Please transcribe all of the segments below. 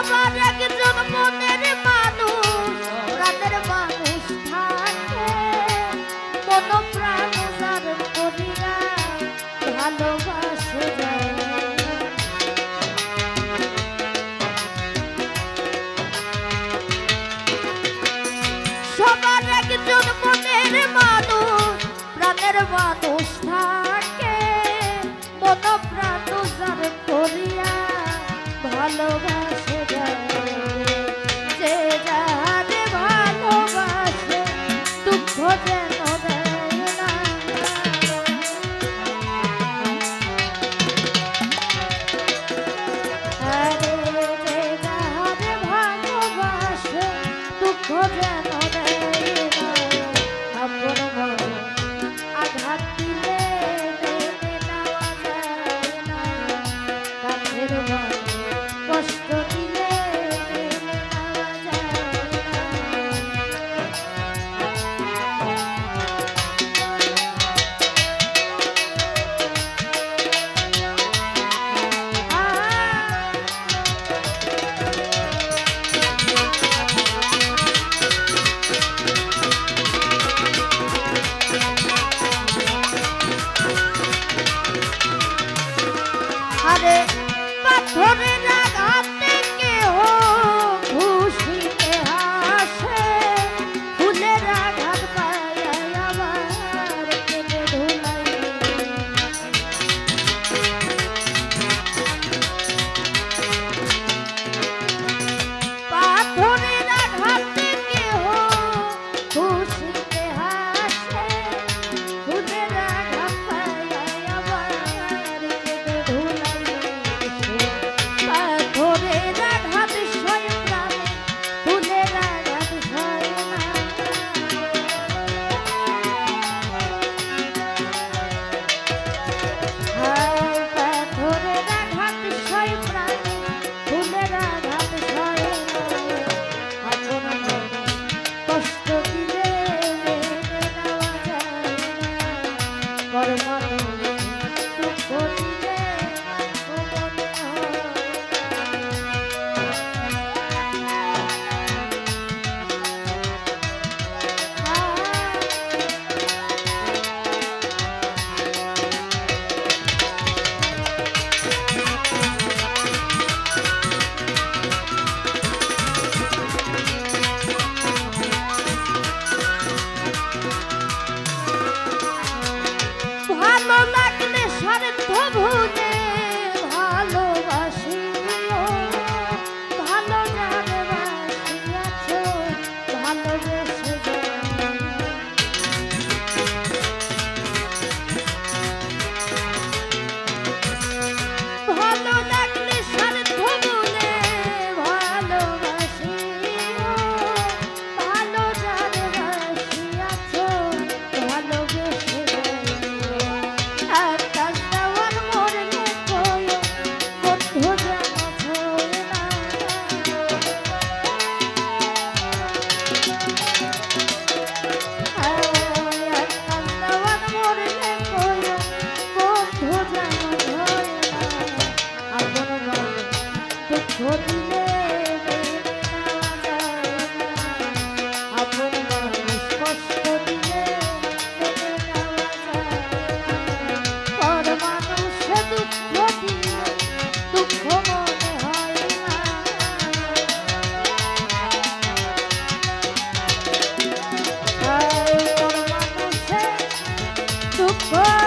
আবার একজন মনের মানুষ রাতের মানুষ থাকে। মন প্রাণ যার করিয়া ভালোবাসে সবার একজন ভালোবাসে যায়।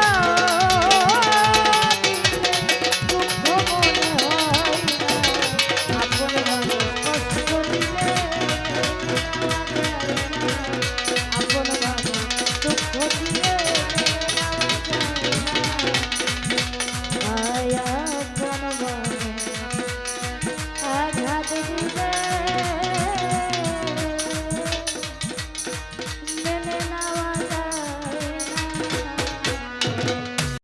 না